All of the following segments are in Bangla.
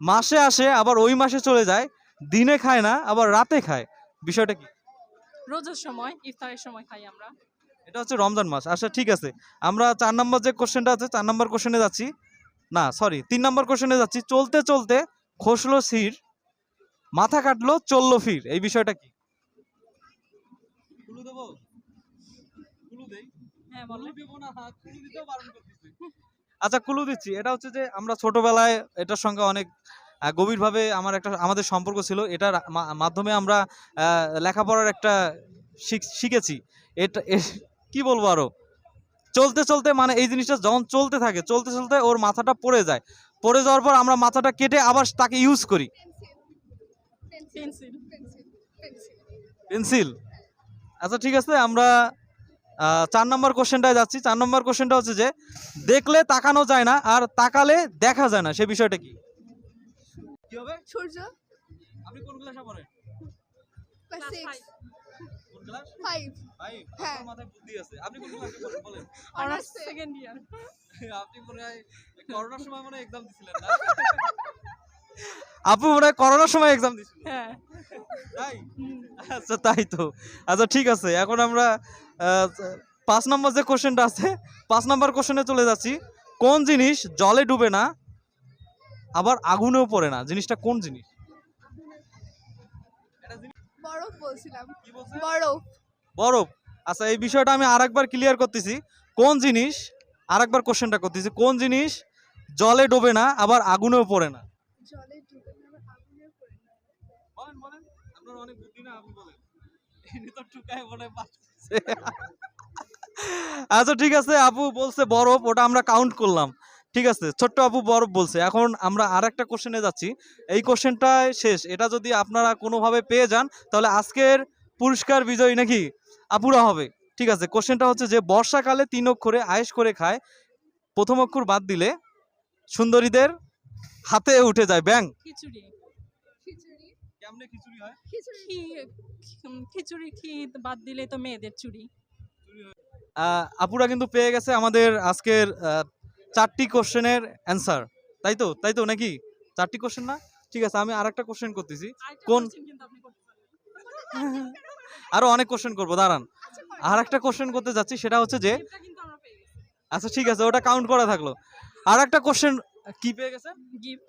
মাসে আসে আবার ওই মাসে চলে যায় দিনে খায় না আবার রাতে খায়। বিষয়টা কি? রোজার সময় ইফতারের সময় খাই আমরা। এটা হচ্ছে রমজান মাস। আচ্ছা ঠিক আছে। আমরা চার নম্বর যে কোশ্চেনটা আছে চার নম্বর কোশ্চেনে যাচ্ছি। না সরি তিন নম্বর কোশ্চেনে যাচ্ছি। চলতে চলতে খসলো সির মাথা কাটলো চলল ফির। এই বিষয়টা কি? ক্লু দেবো? ক্লু দেই? হ্যাঁ আচ্ছা কুলু দিচ্ছি। এটা হচ্ছে যে আমরা ছোটবেলায় এটার সঙ্গে অনেক গভীরভাবে আমার একটা আমাদের সম্পর্ক ছিল। এটার মাধ্যমে আমরা লেখাপড়ার একটা শিখ- শিখেছি। এটা কি বলব আরও? চলতে চলতে মানে এই জিনিসটা যখন চলতে থাকে চলতে চলতে ওর মাথাটা পড়ে যায়। পড়ে যাওয়ার পর আমরা মাথাটা কেটে আবার তাকে ইউজ করি। পেন্সিল পেন্সিল আচ্ছা ঠিক আছে আমরা চার নম্বর কোশ্চেনটায় যাচ্ছি। চার নম্বর কোশ্চেনটা হচ্ছে যে দেখলে তাকানো যায় না আর তাকালে দেখা যায় না। সে বিষয়টা কি? কি হবে? সূর্য। আপনি কোন ক্লাসে পড়েন? Class Class six five। কোন ক্লাস হ্যাঁ। আপনার মাথায় বুদ্ধি আছে। আপনি কোন ক্লাসে পড়েন বলেন? অনার্স সেকেন্ড ইয়ার আপনি মনে হয় করোনার সময় মনে এক্সাম দিছিলেন না? আপু মনে হয় করোনার সময় এক্সাম দিছিলেন। হ্যাঁ। তাই? আচ্ছা তাই তো। আচ্ছা ঠিক আছে। এখন আমরা পাঁচ নম্বর যে কোশ্চেনটা আছে পাঁচ নম্বর কোশ্চেনে চলে যাচ্ছি। কোন জিনিস জলে ডুবে না আবার আগুনেও পড়ে না। জিনিসটা কোন জিনিস? বরফ বলছিলাম। বরফ। বরফ। আচ্ছা এই বিষয়টা আমি আরেকবার ক্লিয়ার করতেছি। কোন জিনিস? আরেকবার কোশ্চেনটা করতেছি। কোন জিনিস জলে ডোবে না আবার আগুনেও পড়ে না? জলে ডুবে না, আবার আগুনে পড়ে না। বলেন বলেন। আপনার অনেক বুদ্ধি না আপনি বলেন। এনে তো টুকায় মনে পাস করছে। আচ্ছা ঠিক আছে আপু বলছে বরফ ওটা আমরা কাউন্ট করলাম। ঠিক আছে ছোট্ট আপু বরফ বলছে এখন আমরা আর একটা কোশ্চেনে যাচ্ছি। এই কোশ্চেনটাই শেষ এটা যদি আপনারা কোনোভাবে পেয়ে যান তাহলে আজকের পুরস্কার বিজয়ী নাকি আপুরা হবে। ঠিক আছে কোশ্চেনটা হচ্ছে যে বর্ষাকালে তিন অক্ষরে আয়েস করে খায় প্রথম অক্ষর বাদ দিলে সুন্দরীদের হাতে উঠে যায় ব্যাং। খিচুড়ি। খিচুড়ি? কেমনে খিচুড়ি হয়? খিচুড়ি। খি- বাদ দিলে তো মেয়েদের আপুরা কিন্তু পেয়ে গেছে আমাদের আজকের চারটি কোশ্চেনের অ্যান্সার। তাই তো? তাই তো নাকি? চারটি কোশ্চেন না? ঠিক আছে আমি আরেকটা কোশ্চেন করতেছি। কোন-। আরও অনেক কোশ্চেন করব দাঁড়ান। আর একটা কোশ্চেন করতে যাচ্ছি সেটা হচ্ছে যে আচ্ছা ঠিক আছে ওটা কাউন্ট করা থাকল। আর একটা কোশ্চেন কি পেয়ে গেছে? গিফট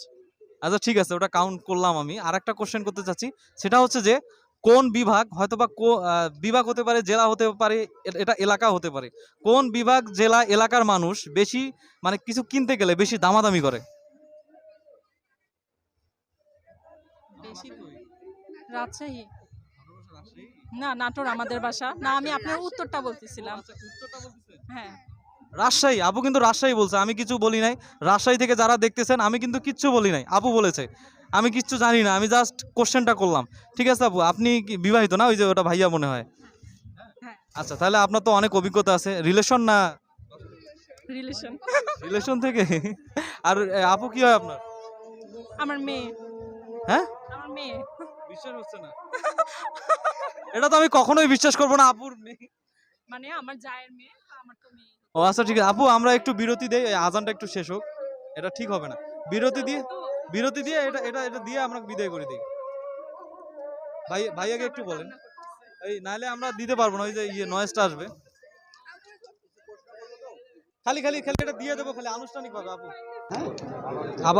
আচ্ছা ঠিক আছে ওটা কাউন্ট করলাম আমি। আর একটা কোশ্চেন করতে চাচ্ছি সেটা হচ্ছে যে কোন বিভাগ হয়তো বা বিভাগ হতে পারে জেলা হতে পারে এটা এলাকা হতে পারে। কোন বিভাগ জেলা এলাকার মানুষ বেশি মানে কিছু কিনতে গেলে বেশি দামাদামি করে? রাজশাহী। না নাটোর আমাদের বাসা। না আমি আপনার উত্তরটা বলতেছিলাম। হ্যাঁ। রাজশাহী আপু কিন্তু রাজশাহী বলছে আমি কিছু বলি নাই। রাজশাহী থেকে যারা দেখতেছেন আমি কিন্তু কিচ্ছু বলি নাই। আপু বলেছে। আমি কিচ্ছু জানি না আমি জাস্ট কোশ্চেনটা করলাম। ঠিক আছে আপু আপনি বিবাহিত না? ওই যে ওটা ভাইয়া মনে হয়। হ্যাঁ আচ্ছা তাহলে আপনার তো অনেক অভিজ্ঞতা আছে। রিলেশন না? রিলেশন রিলেশন থেকে? আর আপু কি হয় আপনার? আমার মেয়ে। হ্যাঁ? আমার মেয়ে। বিশ্বাস হচ্ছে না। এটা তো আমি কখনোই বিশ্বাস করব না আপুর মেয়ে। মানে আমার জায়ের মেয়ে আমার তো মেয়ে। ও আচ্ছা ঠিক আছে। আপু আমরা একটু বিরতি দেই আজানটা একটু শেষ হোক। এটা ঠিক হবে না। বিরতি দিয়ে বিরতি দিয়ে এটা এটা এটা দিয়ে আমরা বিদায় করে দিই। ভাই, ভাইয়াকে একটু বলেন। এই, নাহলে আমরা দিতে পারব না, ওই যে ইয়ে নয়েজটা আসবে। খালি খালি খালি এটা দিয়ে দেবো, খালি আনুষ্ঠানিকভাবে আপু। আবার